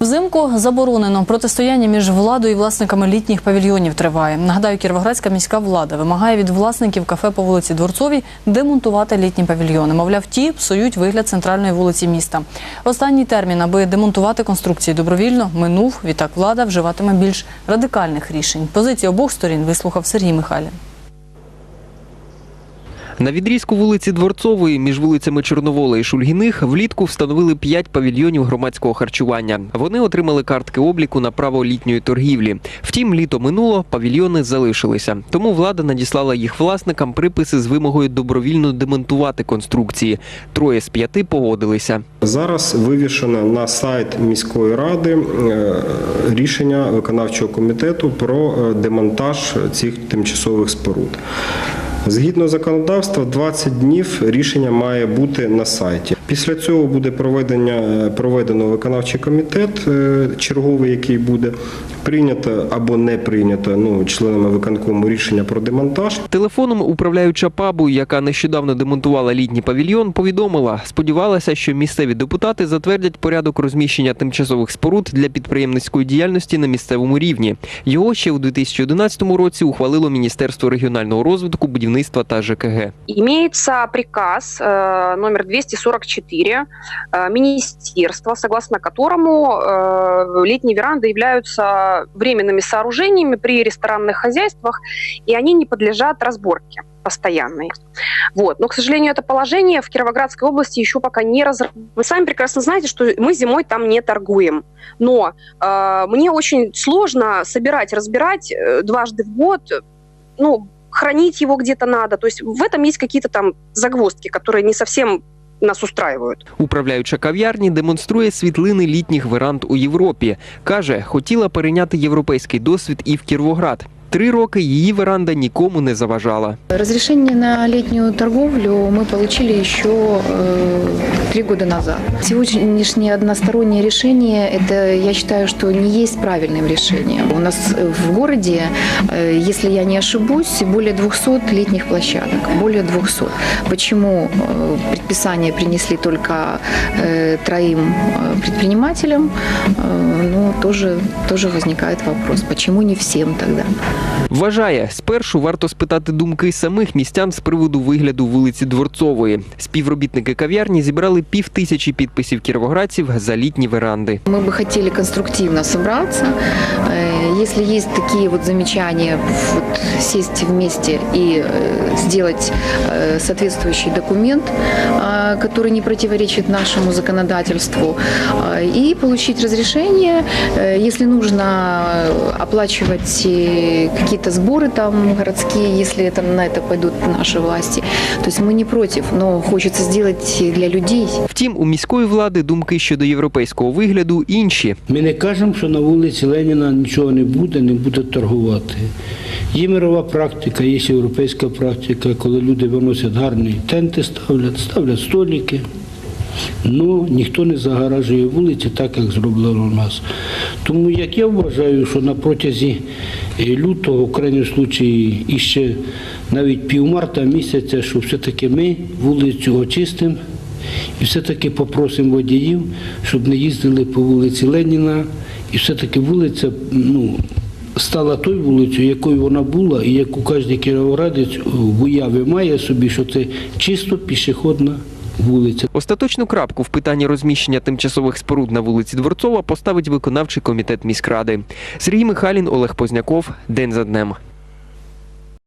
Взимку заборонено протистояння між владою і власниками літніх павільйонів триває. Нагадаю, Кіровоградська міська влада вимагає від власників кафе по вулиці Дворцовій демонтувати літні павільйони. Мовляв, ті псують вигляд центральної вулиці міста. Останній термін, аби демонтувати конструкції добровільно, минув. Відтак влада вживатиме більш радикальних рішень. Позиції обох сторін вислухав Сергій Михайлін. На відрізку вулиці Дворцової між вулицями Чорновола і Шульгіних влітку встановили 5 павільйонів громадського харчування. Вони отримали картки обліку на право літньої торгівлі. Втім, літо минуло, павільйони залишилися. Тому влада надіслала їх власникам приписи з вимогою добровільно демонтувати конструкції. Троє з п'яти погодилися. Зараз вивішено на сайт міської ради е, рішення виконавчого комітету про е, демонтаж цих тимчасових споруд. Згідно законодавства, 20 днів рішення має бути на сайті. Після цього буде проведення, е, проведено виконавчий комітет е, черговий, який буде прийнято або не прийнято ну, членами виконкому рішення про демонтаж. Телефоном управляюча пабу, яка нещодавно демонтувала літній павільйон, повідомила, сподівалася, що місцеві депутати затвердять порядок розміщення тимчасових споруд для підприємницької діяльності на місцевому рівні. Його ще у 2011 році ухвалило Міністерство регіонального розвитку, будівництва та ЖКГ. Имеется приказ э, номер 244 э, министерства, согласно которому э, летние веранды являются временными сооружениями при ресторанных хозяйствах, и они не подлежат разборке постоянной. Вот. Но, к сожалению, это положение в Кировоградской области еще пока не разработано. Вы сами прекрасно знаете, что мы зимой там не торгуем. Но э, мне очень сложно собирать, разбирать э, дважды в год, ну, хранить его где-то надо. То есть в этом есть какие-то там загвоздки, которые не совсем нас устраивают. Управляюча кав'ярні демонструє світлини літніх веранд у Європі. Каже, хотіла перейняти європейський досвід і в Кіровоград. Три роки її веранда нікому не заважала. Разрешение на летнюю торговлю мы получили еще э, три года назад. Сегодняшнее одностороннее решение, это я считаю, что не есть правильным решением. У нас в городе, э, если я не ошибусь, более 200 летних площадок. Более 200. Почему э, предписание принесли только э, троим э, предпринимателям? Э, Ну, тоже, тоже возникает вопрос, почему не всем тогда? Вважає, спершу варто спитати думки самих містян з приводу вигляду вулиці Дворцової. Співробітники кав'ярні зібрали пів тисячі підписів кіровоградців за літні веранди. Мы бы хотели конструктивно собраться. Э, Если есть такие вот замечания, вот сесть вместе и э, сделать э, соответствующий документ, э, который не противоречит нашему законодательству, э, и получить разрешение, Э, если нужно э, оплачивать э, какие-то сборы там городские, если это на это пойдут наши власти. То есть мы не против, но хочется сделать для людей. Втім, у міської влади думки щодо європейського вигляду інші. Ми не кажемо, що на вулиці Леніна нічого не буде, не буде торгувати. Є мирова практика, є європейська практика, коли люди виносять гарні тенти, ставлять, ставлять столики. Ну, ніхто не загоражує вулиці так, як зроблено у нас. Тому як я вважаю, що на протязі е, лютого, в крайньому случаї, і ще навіть півмарта місяця, що все-таки ми вулицю очистимо і все-таки попросимо водіїв, щоб не їздили по вулиці Леніна, і все-таки вулиця ну, стала тою вулицею, якою вона була, і яку кожен кіровоградець в уяві має собі, що це чисто пішохідна вулиця. Остаточну крапку в питанні розміщення тимчасових споруд на вулиці Дворцова поставить виконавчий комітет міськради. Сергій Михайлін, Олег Позняков. День за днем.